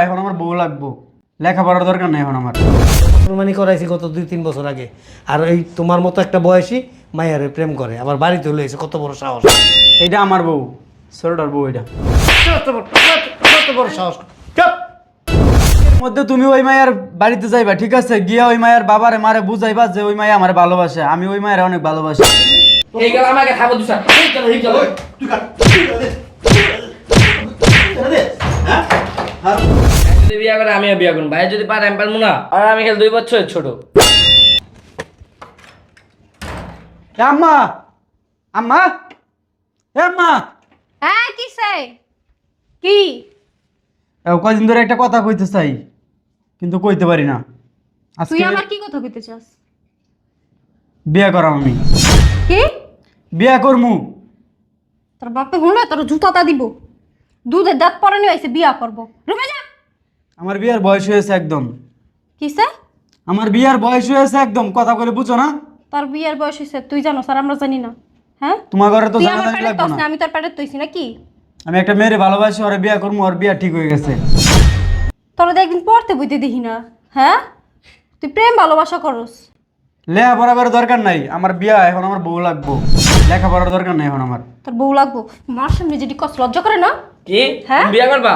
এখন আমার বউ লাগবো। লেখাপড়ার দরকার নেই এখন আমার। মুসলমানি করাইছি গত দুই তিন বছর আগে। আর এই তোমার মতো একটা বয়সী মায়ারে প্রেম করে। আবার বাড়িতে হলে এসে কত বড় সাহস। এটা আমার বউ। ছোটটার বউ এটা। কত বড় কত বড় সাহস। চুপ! মধ্যে তুমি ওই মায়ের বাড়িতে যাইবা ঠিক আছে? গিয়া ওই মায়ের বাবারে মারে বুঝাইবা যে ওই মায়ে আমার ভালোবাসে। আমি ওই মায়ের অনেক ভালোবাসি। এই গেল আমাকে খাব দুসা এই চলো এই যদি বিয়া করে আমিও বিয়া করব ভাই যদি পারে আমি পারব না। আর আমি খেল দুই বছর ছোট। আম্মা! আম্মা! আম্মা! হ্যাঁ কি এ, কয়দিন ধরে একটা কথা কইতে চাই কিন্তু কইতে পারি না। তুই আমার কি কথা কইতে চাস? বিয়া করাম আমি। কি? বিয়া করমু। তোর বাপে হুনলে তোর জুতাটা দিব। দুধের দাঁত পরে নিয়ে আইসে বিয়া করব। রুমে আমার বিয়ার বয়স হয়েছে একদম। কিসে আমার বিয়ার বয়স হয়েছে একদম কথা বলে বুঝো না। তোর বিয়ের বয়স হয়েছে তুই জানো স্যার আমরা জানি না। হ্যাঁ? তোমার ঘরে তো তুই জানা আমার পেটে লাগবে তস না। না আমি তোর পেটে তৈছি নাকি? আমি একটা মেয়েরে ভালোবাসি ওর বিয়া করব ওর বিয়া ঠিক হয়ে গেছে। তোর তো একদিন পড়তে বুঝতে দেখি না হ্যাঁ? তুই প্রেম ভালোবাসা করস। লেখাপড়া করার দরকার নাই আমার বিয়া এখন আমার বউ লাগবো। লেখাপড়ার দরকার নাই এখন আমার। তোর বউ লাগবো মার সামনে যেটি কষ্ট লজ্জা করে না? কি? হ্যাঁ? তুমি বিয়া করবা?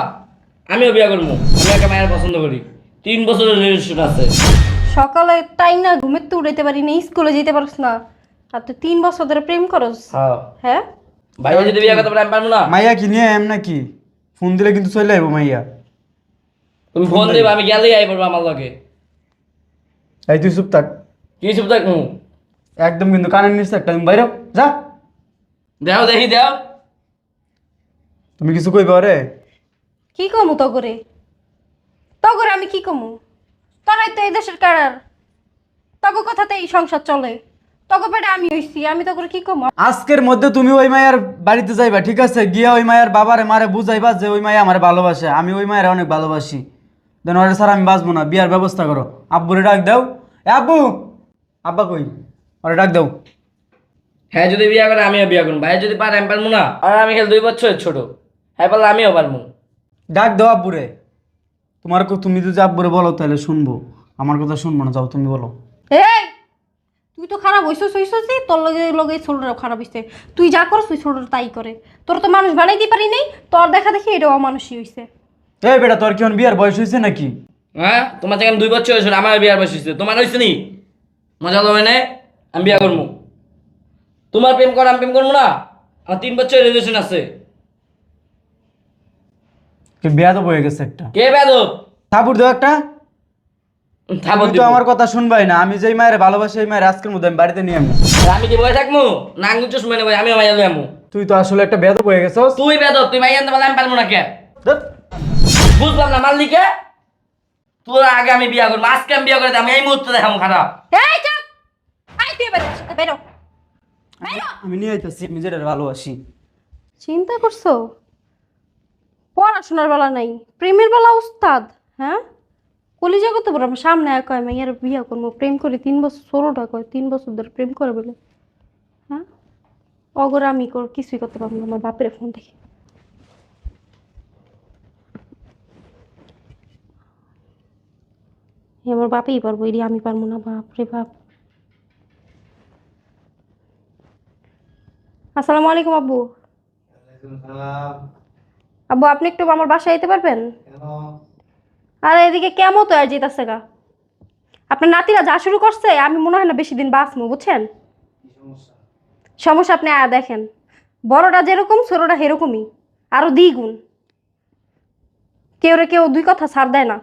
আমিও বিয়া করব। আমি একটা মায়ের পছন্দ করি। তিন বছরের রিলেশন আছে। সকালে টাই না ঘুমের তো উড়াইতে পারি না স্কুলে যেতে পারস না। আর তুই তিন বছর ধরে প্রেম করস? হ্যাঁ। হ্যাঁ? ভাই যদি বিয়া করতে পারে আমি পারব না। মাইয়া কি নিয়ে এম নাকি? ফোন দিলে কিন্তু চলে যাব মাইয়া। তুমি ফোন দেবে আমি গেলেই আই পড়ব আমার লগে। এই তুই চুপ থাক। কি চুপ থাক একদম কিন্তু কানের নিচে একটা তুমি বাইরে যা। দেও দেখি দেও। তুমি কিছু কইবা রে? কি কমু তগরে? তগরে আমি কি কমু? তোরাই তো এই দেশের কারার। তগ কথাতে এই সংসার চলে। তগ পেটে আমি হইছি আমি তগরে কি কমু? আজকের মধ্যে তুমি ওই মায়ের বাড়িতে যাইবা ঠিক আছে? গিয়া ওই মায়ের বাবারে মারে বুঝাইবা যে ওই মায়ে আমার ভালোবাসে। আমি ওই মায়ের অনেক ভালোবাসি। দেন ওরে স্যার আমি বাঁচবো না বিয়ার ব্যবস্থা করো। আব্বুরে ডাক দাও। এ আব্বু! আব্বা কই? ওরে ডাক দাও। হ্যাঁ যদি বিয়া করে আমিও বিয়া করব ভাই যদি পারে আমি পারব না। আর আমি খেল দুই বছর ছোট। হ্যাঁ পারলে আমিও পারব ডাক দাও আব্বুরে। তোমার কো- তুমি যদি আব্বুরে বলো তাহলে শুনব। আমার কথা শুনব না যাও তুমি বলো। এই তুই তো খারাপ হইছস হইছস তোর লগে লগে ছোটরাও খারাপ হইছে। তুই যা করস তুই ছোটরা তাই করে। তোর তো মানুষ বানাইতে পারি নাই তোর দেখা দেখি এটাও অমানুষই হইছে। এই বেটা তোর কি এখন বিয়ার বয়স হয়েছে নাকি? হ্যাঁ তোমার থেকে আমি দুই বছর হয়েছিল আমার বিয়ার বয়স হয়েছে তোমার হয়েছে নি? মজা হবে না আমি বিয়া করব তোমার প্রেম কর আমি প্রেম করব না? আমার তিন বছর রিলেশন আছে। কি বিয়া তো গেছে একটা। কে বেদব থাপুর দাও একটা। থাপর তুমি দিব। আমার কথা শুনবাই না আমি যেই মায়ের ভালোবাসি এই মায়ের আজকের মধ্যে আমি বাড়িতে নিয়ে আমি আর আমি কি থাকব নেব আমি মাইয়া তুই তো আসলে একটা গেছস। তুই বেদব তুই মাইয়া আনতে পারলে আমি পারব না কে? ধ্যাৎ। বুঝলাম না মারলি কে তোর আগে আমি বিয়া করব আজকে আমি বিয়া করে দিই, আমি এই মুহূর্তে দেখাবো খারাপ এই চুপ! আই তুই বেরো বেরো বেরো। আমি নিয়ে আইতেছি আমি যেটা ভালোবাসি। চিন্তা করছ? পড়াশোনার বেলা নাই, প্রেমের বেলা উস্তাদ হ্যাঁ? কলিজা কত বড়? সামনে এক কয় মেয়ের বিয়া করব, প্রেম করে, তিন বছর, ষোলোটা কয়, তিন বছর ধরে প্রেম করে বলে হ্যাঁ? অগর আমি কর, কিছুই করতে পারব না, আমার বাপের ফোন দেখে। আমার বাপেই পারব এটি আমি পারব না, বাপ রে বাপ। আসসালামু আলাইকুম, আব্বু। আব্বু আপনি একটু আমার বাসায় যেতে পারবেন? আর এদিকে কেমন তো আর যেতেছে গা? আপনার নাতিরা যা শুরু করছে আমি মনে হয় না বেশি দিন বাঁচবো বুঝছেন? সমস্যা? আপনি আয়া দেখেন। বড়টা যেরকম ছোটটা সেরকমই আরও দ্বিগুণ। কেউ রে কেউ দুই কথা ছাড় দেয় না।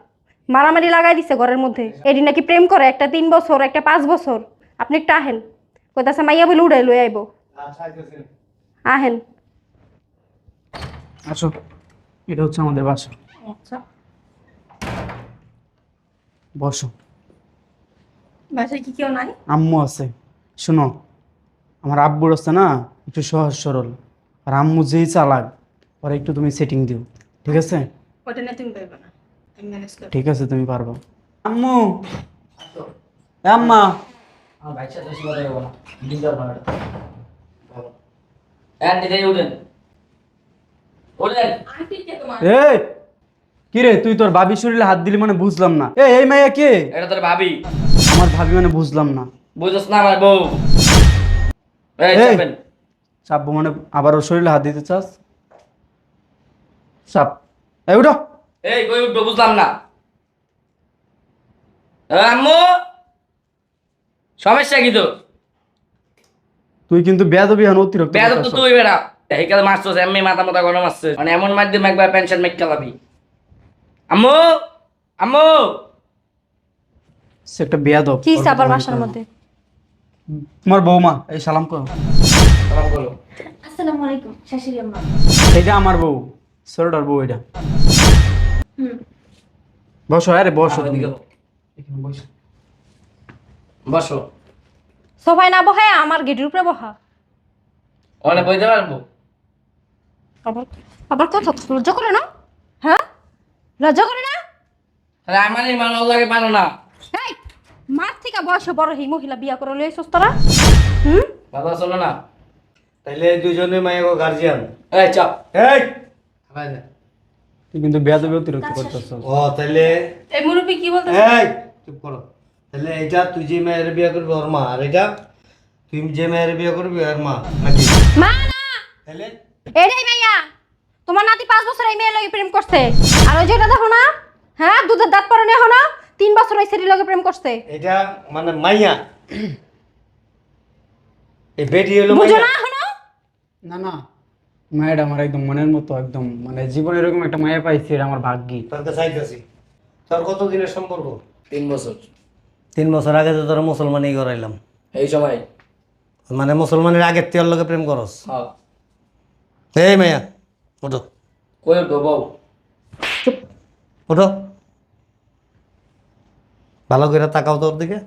মারামারি লাগাই দিছে ঘরের মধ্যে। এটি নাকি প্রেম করে একটা তিন বছর একটা পাঁচ বছর। আপনি একটু আহেন। কইতাছে মাইয়া বলে উড়াই লই আইব। আহেন। আসো এটা হচ্ছে আমাদের বাসা। আচ্ছা। বসো। বাসায় কি কেউ নাই? আম্মু আছে। শোনো আমার আব্বুর আছে না একটু সহজ সরল। আর আম্মু যেই চালাক পরে একটু তুমি সেটিং দিও ঠিক আছে? ওটা না তুমি পাইবে না। আমি ম্যানেজ করব। ঠিক আছে তুমি পারবা। আম্মু! এ আম্মা! আমার ভাইয়ের সাথে কথা বলব না। ডিস্টার্ব না এটা উঠেন উঠেন আন্টি কে তোমার এই কিরে তুই তোর বাবির শরীরে হাত দিলি মানে বুঝলাম না। এই মাইয়া কে? এটা তোর ভাবি। আমার ভাবি মানে বুঝলাম না। বুঝছ না আমার বউ। এই এই। চাপেন। চাপবো মানে আবার ওর শরীরে হাত দিতে চাস? চাপ। এই উঠো। এই কই উঠবো বুঝলাম না। আম্মু! সমস্যা কি তো তুই কিন্তু বেয়াদবি হন অতিরিক্ত বেয়াদব তো। তুই বেড়া। এই কালে মারছস এমনি মাথা মাথা গরম আসছে। মানে এমন মাধ্যমে একবার পেনশন মেক চালাবি আম্মু! আম্মু! সে একটা বেয়াদব। কি আবার বাসার মধ্যে? তোমার বৌমা এই সালাম করো। সালাম করো। আসসালামু আলাইকুম শাশুড়ি আম্মা। এইটা আমার বউ ছোটটার বউ এটা। হুম। বসো আরে বসো তুমি। বসো। বসো। সোফায় না বহায় আমার গেটের উপরে বহা। ওখানে বইতে পারব? আবার আবার কথা লজ্জা করে না? হ্যাঁ? লজ্জা করে না? তাহলে আমার এই মানো লাগে মানো না। এই মার থেকে বয়সে বড় এই মহিলা বিয়া করে লইছস তোরা? হুম? কথা শোনো না। তাইলে দুজনে মায়ের গার্জিয়ান এই চাপ। এই তুই কিন্তু বেয়াদবি অতিরিক্ত করতেছ ও তাইলে এই মুরব্বী কি বলতে এই চুপ করো। তাহলে এটা তুই যে মায়ের বিয়ে করবি ওর মা আর এটা তুই যে মায়ের বিয়ে করবি ওর মা নাকি? মা না! তাহলে এটাই মাইয়া তোমার নাতি পাঁচ বছর এই মেয়ের লগে প্রেম করছে। আর ওই যেটা দেখো না হ্যাঁ দুধের দাঁত পরে না তিন বছর ওই সেটির লগে প্রেম করছে। এটা মানে মাইয়া। এই বেটি হলো বুঝো না হলো না না মায়ের আমার একদম মনের মতো একদম মানে জীবনে এরকম একটা মায়া পাইছি এটা আমার ভাগ্যি। তোর কাছে আইতাছি। তোর কত দিনের সম্পর্ক? তিন বছর। তিন বছর আগে তো তোরা মুসলমানই করাইলাম এই সময়? মানে মুসলমানের আগের তেয়ার লোকে প্রেম করস? হ্যাঁ। এই মাইয়া ওঠো। কই উঠবো বউ? চুপ। ওঠো। ভালো করে তাকাও তোর দিকে।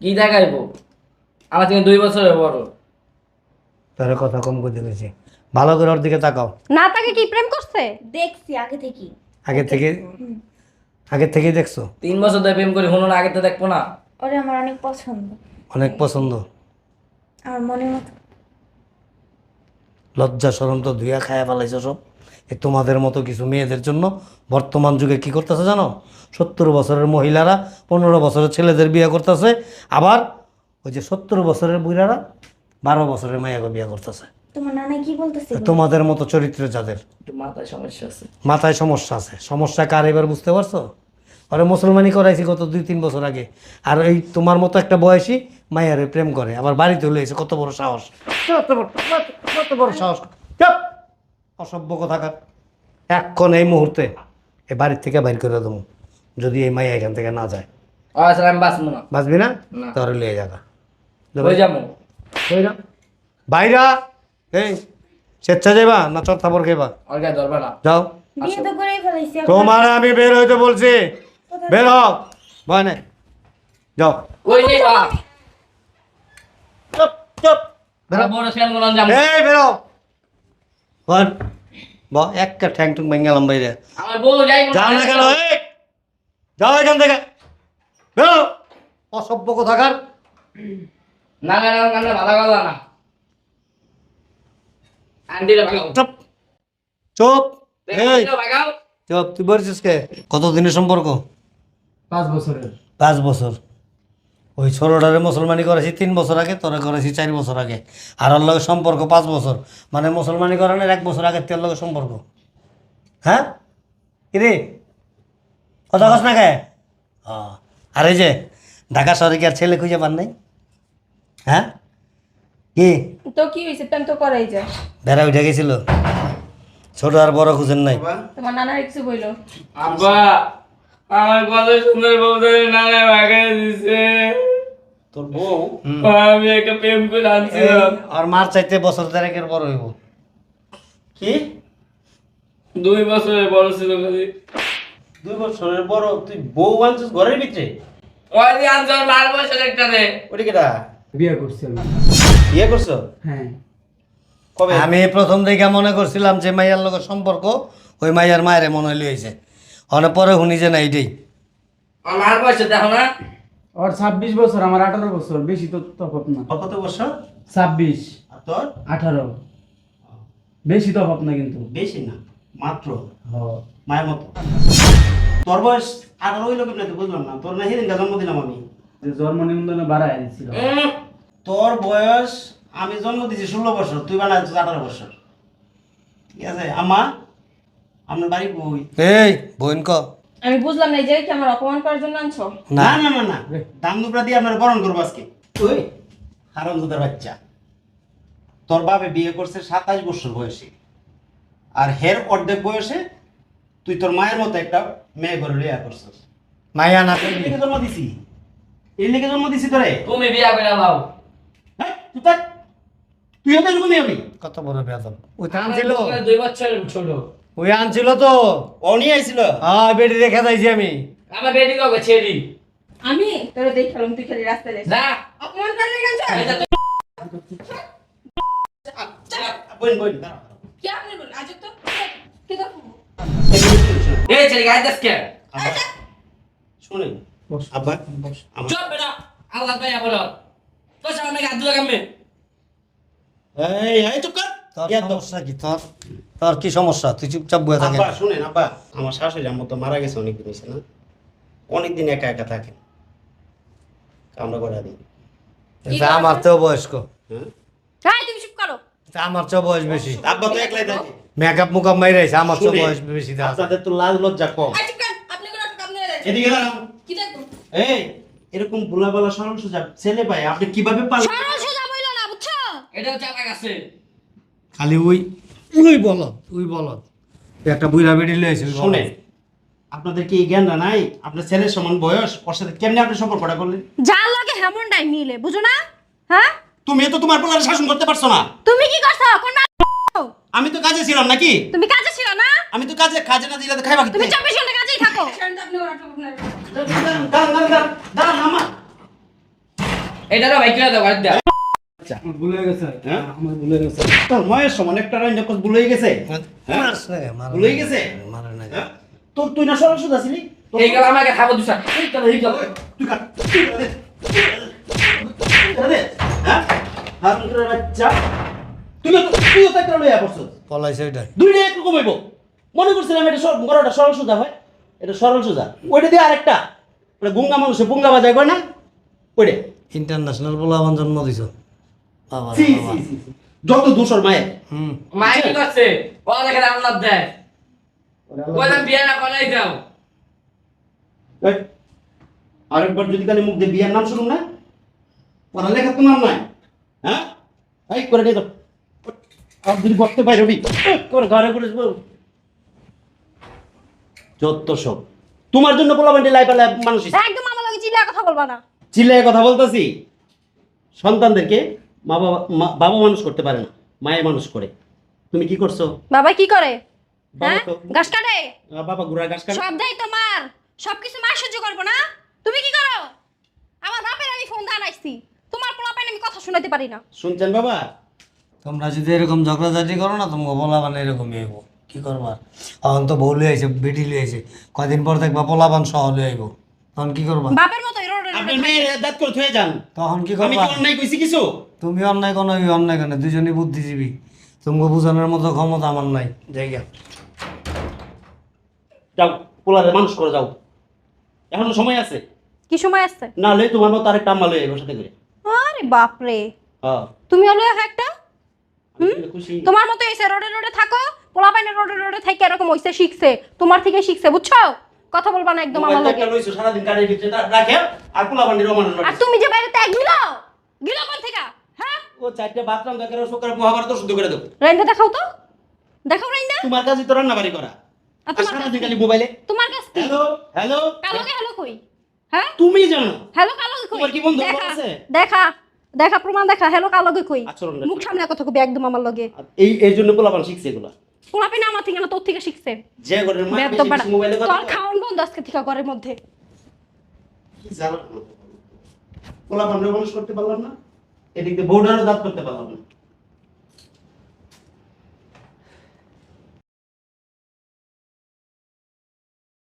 কি দেখাইবো আমার থেকে দুই বছরের বড়। তোর কথা কম করে দিয়েছি ভালো করে ওর দিকে তাকাও। না তাকে কি প্রেম করছে? দেখছি আগে থেকেই আগে থেকে? আগে থেকেই দেখছ? তিন বছর ধরে প্রেম করি হলো না আগে তো দেখব না। ওরে আমার অনেক পছন্দ। অনেক পছন্দ। আমার মনের মতো লজ্জা সরম তো ধুইয়া খায়া ফেলাইছো সব। এ তোমাদের মতো কিছু মেয়েদের জন্য বর্তমান যুগে কি করতেছে জানো? সত্তর বছরের মহিলারা পনেরো বছরের ছেলেদের বিয়ে করতেছে। আবার ওই যে সত্তর বছরের বুড়ারা বারো বছরের মেয়েকে বিয়ে করতেছে। তোমার নানা কি বলতেছে? তোমাদের মতো চরিত্র যাদের? মাথায় সমস্যা আছে। মাথায় সমস্যা আছে। সমস্যা কার এবার বুঝতে পারছ? আরে মুসলমানি করাইছি কত দুই তিন বছর আগে। আর এই তোমার মতো একটা বয়সী মায়ারে প্রেম করে। আবার বাড়িতে হলে এসে কত বড় সাহস। কত বড় কত- বড় সাহস। চুপ! অসভ্য কথাকার। এক্ষণ এই মুহূর্তে এই বাড়ির থেকে বাইর করে দেবো। যদি এই মাইয়া এখান থেকে না যায়। আমি বাঁচবো না। বাঁচবি না? না। তাহলে লিয়ে যাবা? হয়ে যাব বাইরা বাইরা! এই স্বেচ্ছা যাইবা না চর থাপড় খেবা ওর যাও। তোমার আমি বের হইতে বলছি। বের হও ভয় নেই। যাও। বা চুপ চুপ। আমরা বড় শ্যাম গুলাম যাব এই বেরো বল ব একটা ঠ্যাং টুং ভেঙে গেলাম বাইরে। আমার বউ যাই যাও না কেন এই। যাও এখান থেকে। বেরো অসভ্য কোথাকার। না না না না ভালো কথা না। আন্টিরা ভাগাও। চুপ। চুপ। এই। চুপ তুই বলছিস কে? কত দিনের সম্পর্ক? পাঁচ বছরের। পাঁচ বছর। ওই ছোটটারে মুসলমানি করেছি তিন বছর আগে তোরা করেছি চার বছর আগে। আর ওর লগে সম্পর্ক পাঁচ বছর। মানে মুসলমানি করানোর এক বছর আগে তোর লগে সম্পর্ক। হ্যাঁ? কিরে কথা কস না কে? ও, আর এই যে ঢাকা শহরে কি আর ছেলে খুঁজে পান নাই? হ্যাঁ? কি? তো কি হয়েছে প্রেম তো করাই যায় বেড়া উঠে গেছিল। ছোট আর বড় খুঁজেন নাই। তোমার নানার কিছু বইলো। আব্বা! আমার কত সুন্দর বউ ধরে নানা ভাগাই দিছে। তোর বউ? আমি একটা প্রেম করে আনছিলাম। আর মার চাইতে বছর দেড়েকের বড় হইব। কি? দুই বছরের বড় ছিল খালি। দুই বছরের বড়? তুই বউ আনছিস ঘরের ভিতরে? ওই যে আনছিল বারো বছর একটা রে। ওটা কেটা? বিয়ে করছি আমি। বিয়ে করছ? হ্যাঁ। কবে? আমি প্রথম দেখে মনে করছিলাম যে মাইয়ার লোক সম্পর্ক ওই মাইয়ার মায়ের মনে হইলে হয়েছে অনেক পরে শুনি যে না এইটাই আমার বয়সে দেখো না। ওর ছাব্বিশ বছর আমার আঠারো বছর বেশি তো তফাৎ না। কত বছর? ছাব্বিশ। আর তোর? আঠারো। বেশি তফাৎ না কিন্তু। বেশি না মাত্র। হ। মায়ের মতো। তোর বয়স আঠারো হইল কেমনে তো বুঝলাম না। তোর না হিরিনটা জন্ম দিলাম আমি। জন্ম নিবন্ধনে বাড়ায় দিছিল। তোর বয়স আমি জন্ম দিছি ষোলো বছর তুই বানাইছিস আঠারো বছর। ঠিক আছে? আমা আপনার বাড়ি বই। এই বোন ক। আমি বুঝলাম না এই যে কি আমার অপমান করার জন্য আনছো? না। না না না দাম দুপড়া দিয়ে আপনার বরণ করব আজকে। ওই। বাচ্চা। তোর বাপে বিয়ে করছে সাতাশ বছর বয়সে। আর হের অর্ধেক বয়সে তুই তোর মায়ের মতো একটা মেয়ে ঘরে লিয়া করছিস। মায়া না এই লিগে জন্ম দিছি। এই লিগে জন্ম দিছি তোরে। তুমি বিয়া করে লাও হ্যাঁ তুই থাক। তুই হতে কত বড় বেদম ওই থেকে দুই বছর ছোট। ওই আনছিল তো। ও নিয়ে আইছিল? হ্যাঁ বেডি রেখে দিয়েছি আমি। আমার বেটি কবে ছেড়ি আমি? তোরে দেখ খেলাম তুই খালি রাস্তায় যাস যা। অপমান করলে কেন বোন দাঁড়াও। কি আপনি বল আজ তো। কি তো? এই ছেলে গায়ে দাস কে? আব্বা শুনেন আব্বা আমার চুপ বেটা। আল্লাহ ভাই বলো। তো সামনে গাদ দিলো কেমনে? এই এই চুপ কর। তোর দাও। সমস্যা কি? তোর তোর কি সমস্যা? তুই চুপচাপ বয়ে থাকে আব্বা শুনেন আব্বা আমার শাশুড়ি আমার তো মারা গেছে অনেকদিন হয়েছে না? অনেকদিন একা একা থাকেন। কামড়া করে দিই তা আমার চেয়েও বয়স্ক। হ্যাঁ? তুমি চুপ করো। তা আমার চেয়েও বয়স বেশি। আব্বা তো একলাই থাকে। মেকআপ মুকাপ মাইরে আছে আমার চেয়েও বয়স বেশি দেওয়া। আপনাদের তো লাজ লজ্জা কম। আপনি কোন এদিকে দাঁড়ান। কি দেখব? এই এরকম ভোলা বলা সরল সোজা ছেলে পাই আপনি কীভাবে পাল সরল সোজা বইলো না বুঝছ? চালাক আছে। খালি ওই ওই বলত ওই তুই একটা বুড়া বেডি লয়েছে শুনে আপনাদের কি এই জ্ঞানটা নাই আপনার ছেলের সমান বয়স ওর সাথে কেমনি আপনি সম্পর্কটা করলেন যার লাগে হেমনটাই মিলে বুঝো না হ্যাঁ তুমি তো তোমার পোলার শাসন করতে পারছ না তুমি কি করছ কোন আমি তো কাজে ছিলাম নাকি তুমি কাজে ছিল না আমি তো কাজে কাজে না দিলে তো খাইবা তুমি খেতে চব্বিশ ঘণ্টা কাজেই থাকো দাঁড়ান দাঁড়ান দাঁড়ান দাঁড়ান আমা ভাই কিনে দাও দাও আমার ভুল গেছে? আমার ভুল গেছে। তোর ময়ের সমান একটা রাইন ভুল গেছে? মারস না, মারে ভুলে না, গেছে? মারে না। তোর তুই না সরল সোজা এই গেল আমাকে খাব দুসা এই গেল এই গেল। তুই কাট তুই কাট দে। তুই কাট দে। হারুন করে বাচ্চা তুই তো তুইও তো একটা লইয়া পলাইছে দুইটা একরকম হইব। মনে করছিলাম এটা সর- বড়টা সরল সোজা হয়। এটা সরল সোজা। ওইটা দিয়ে আরেকটা। ওটা গুঙ্গা মানুষে বুঙ্গা বাজায় কয় না? ওইটা। ইন্টারন্যাশনাল পোলাবান জন্ম দিছ। সি বাবা। সি সি সি। যত দূষর মায়ের। হুম। মাই কি করছে ও দেখে আল্লাহ দেয় বললাম বিয়ে না করাই দাও। আরেকবার যদি খালি মুখ দিয়ে বিয়ার নাম শুনুন না? পড়ালেখা তো নাম নাই। হ্যাঁ? এই করে নিয়ে যাও। আর যদি বসতে পাই রবি। করে ঘরে করে যত সব। তোমার জন্য পোলা বান্ডি লাই পালা মানুষ একদম আমার লগে চিল্লা কথা বলবা না। চিল্লায় কথা বলতেছি। সন্তানদেরকে মা বাবা বাবা মানুষ করতে পারে না মায়ে মানুষ করে। তুমি কি করছ? বাবা কি করে? হ্যাঁ? ঘাস কাটে? বাবা গুড়া কাটে। সব দেয় তোমার। সবকিছু মা সহ্য করব না। তুমি কি করো? আমার বাপের আমি ফোন দিয়ে আনাইছি তোমার পোলা আমি কথা শোনাতে পারি না। শুনছেন বাবা? তোমরা যদি এরকম ঝগড়াঝাটি করো না তোমাকে পোলাবান এরকমই হইব। কি করবা এখন তো বউ লইয়াছে বেটি কদিন পর দেখবা পোলাবান সহ লই আইব তখন কি করবা? বাপের মতো আপনার মেয়ের দাঁত করে থয়ে যান। তখন কি আমি কি অন্যায় কইছি কিছু? তুমি অন্যায় কোনো অন্যায় কেন দুজনই বুদ্ধিজীবী। তোমাকে বোঝানোর মতো ক্ষমতা আমার নাই। জায়গা যাও পোলারে মানুষ করে যাও। এখনও সময় আছে? কি সময় আসছে না হলে তোমার মতো আরেকটা আম্মা সাথে করে। আরে বাপরে। হ্যাঁ। তুমি হলো একটা? তোমার মতো এসে রোডে রোডে থাকো পোলা পাইনে রোডে রোডে থাকে এরকম হইছে শিখছে। তোমার থেকে শিখছে বুঝছ? কথা বলবা না একদম আমার লগে। লইছো ভিতরে তা- রাখে আর পোলা বান্ডির রমান আর তুমি যে বাইরে ত্যাগ দিল গিল কোন থেকে? হ্যাঁ? ও চারটে বাথরুম দরকার সকালে মহাভারত শুদ্ধ করে দেবো। রাইন্দা দেখাও তো। দেখাও রাইন্দা। তোমার কাছে তো রান্না বাড়ি করা। আর তোমার সারাদিন খালি মোবাইলে। তোমার কাছে হ্যালো হ্যালো। কালোকে হ্যালো কই? হ্যাঁ? তুমি জানো। হ্যালো কালোকে কই? তোমার কি বন্ধু দেখা আছে? দেখা দেখা প্রমাণ দেখা। হ্যালো কালোকে কই? মুখ সামনে কথা কবি একদম আমার লগে। এই জন্য পোলাপান শিখছে এগুলা। পোলা না আমার থেকে না তোর থেকে শিখছে। যে ঘরের মা বেশি বেশি মোবাইলে কথা তোর খাওয়ান বন্ধ আজকে থেকে ঘরের মধ্যে। কি জ্বালা। পোলাপান মানুষ করতে পারলাম না এদিক দিয়ে বউডারও দাঁত করতে পারলাম না।